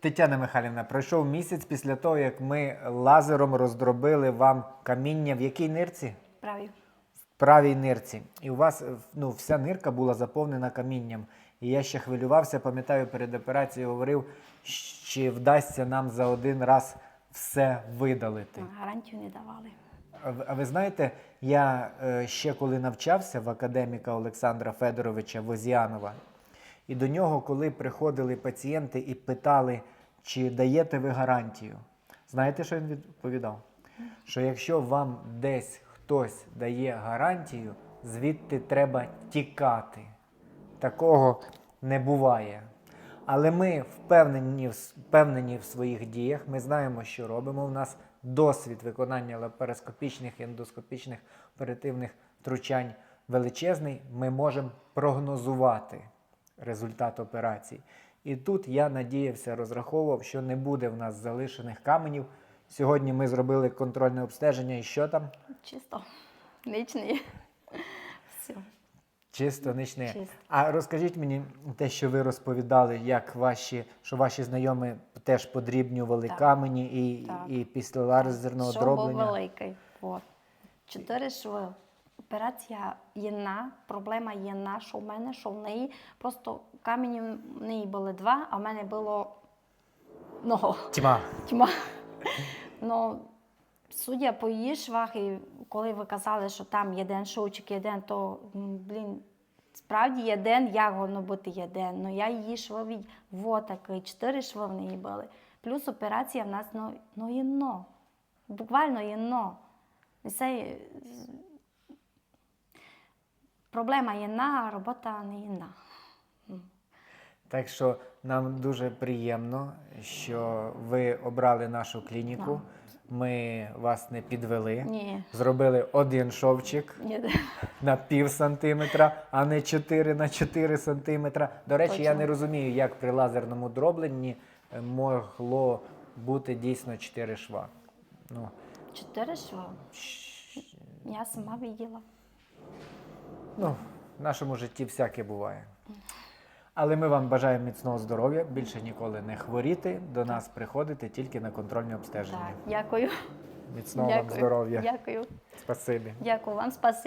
Тетяна Михайлівна, пройшов місяць після того, як ми лазером роздробили вам каміння в якій нирці? Праві. В правій нирці. І у вас ну, вся нирка була заповнена камінням. І я ще хвилювався, пам'ятаю, перед операцією говорив, чи вдасться нам за один раз все видалити. Гарантію не давали. А ви- знаєте, я е, ще коли навчався в академіка Олександра Федоровича Возіанова, і до нього, коли приходили пацієнти і питали, чи даєте ви гарантію, знаєте, що він відповідав? Що якщо вам десь хтось дає гарантію, звідти треба тікати. Такого не буває. Але ми впевнені, впевнені в своїх діях, ми знаємо, що робимо. У нас досвід виконання лапароскопічних, ендоскопічних оперативних втручань величезний. Ми можемо прогнозувати результат операції. І тут я надіявся, розраховував, що не буде в нас залишених каменів. Сьогодні ми зробили контрольне обстеження, і що там? Чисто. Нічний. Все. Чисто нічне. Чисто. А розкажіть мені те, що ви розповідали, як ваші, що ваші знайомі теж подрібнювали Так. камені і, Так. і після лазерного Шов був дроблення. великий. От. Чотири шви. Операція єдна, проблема єдна, що в мене, що в неї. Просто каменів в неї були два, а в мене було много. Тьма. Тьма. Ну, судя по її швах, і коли ви казали, що там єдин шовчик, єдин, то, блін, справді єдин, як воно бути єдин. Ну, я її шви від такий, чотири шви в неї були. Плюс операція в нас, ну, ну єдно. Буквально єдно. І це проблема єдна, а робота не єдна. Так що нам дуже приємно, що ви обрали нашу клініку. Ми вас не підвели. Ні. Зробили один шовчик Ні. на пів сантиметра, а не 4 на 4 сантиметра. До речі, я не розумію, як при лазерному дробленні е, могло бути дійсно 4 шва. Ну, Чотири шви. Я сама виділа. Ну, в нашому житті всяке буває. Але ми вам бажаємо міцного здоров'я, більше ніколи не хворіти, до нас приходити тільки на контрольне обстеження. Так, дякую. Міцного вам здоров'я. Дякую. Спасибі. Дякую вам, спасибі.